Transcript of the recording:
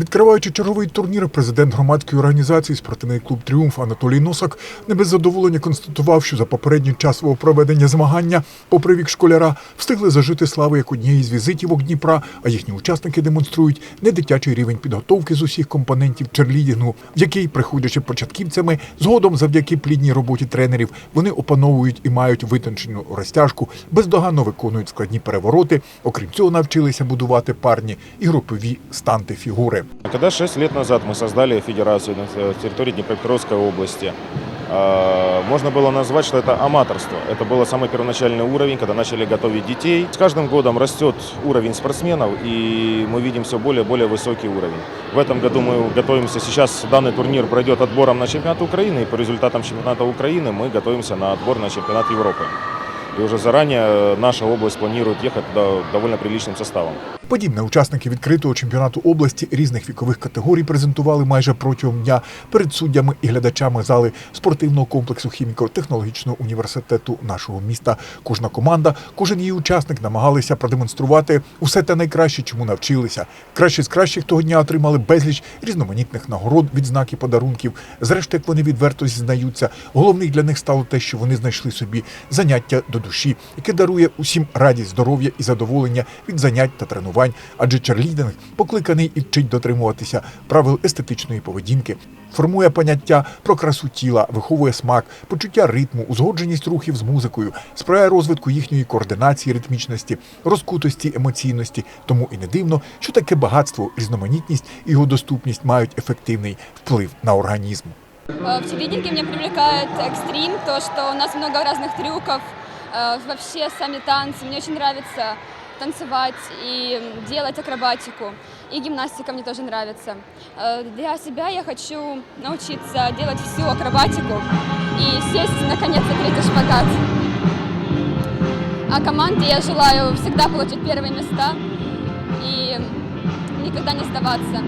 Відкриваючи черговий турнір, президент громадської організації спортивний клуб Тріумф Анатолій Носак не без задоволення констатував, що за попередню часового проведення змагання, попри вік школяра, встигли зажити славу як однієї з візитівок Дніпра, а їхні учасники демонструють не дитячий рівень підготовки з усіх компонентів черлідінгу, в який, приходячи початківцями, згодом завдяки плідній роботі тренерів, вони опановують і мають витончену розтяжку, бездоганно виконують складні перевороти. Окрім цього, навчилися будувати парні і групові станти фігури. Когда 6 лет назад мы создали федерацию на территории Днепропетровской области, э, можно было назвать, что это аматорство. Это был самый первоначальный уровень, когда начали готовить детей. С каждым годом растет уровень спортсменов, и мы видим все более и более высокий уровень. В этом году мы готовимся, сейчас данный турнир пройдет отбором на чемпионат Украины, и по результатам чемпионата Украины мы готовимся на отбор на чемпионат Европы. И уже заранее э, наша область планирует ехать довольно приличным составом. Подібне учасники відкритого чемпіонату області різних вікових категорій презентували майже протягом дня перед суддями і глядачами зали спортивного комплексу хіміко-технологічного університету нашого міста. Кожна команда, кожен її учасник намагалися продемонструвати усе те найкраще, чому навчилися. Кращі з кращих того дня отримали безліч різноманітних нагород, відзнак і подарунків. Зрештою, як вони відверто зізнаються, головним для них стало те, що вони знайшли собі заняття до душі, яке дарує усім радість, здоров'я і задоволення від занять та тренувань Адже черлідинг покликаний і вчить дотримуватися правил естетичної поведінки, формує поняття про красу тіла, виховує смак, почуття ритму, узгодженість рухів з музикою, сприяє розвитку їхньої координації, ритмічності, розкутості, емоційності. Тому і не дивно, що таке багатство, різноманітність і його доступність мають ефективний вплив на організм. Э, В черлидинге меня привлекает экстрим, то, что у нас много разных трюков, э, вообще сами танцы. Мне очень нравится танцевать и делать акробатику. И гимнастика мне тоже нравится. Э, Для себя я хочу научиться делать всю акробатику и сесть наконец на третий шпагат. А команде я желаю всегда получить первые места и никогда не сдаваться.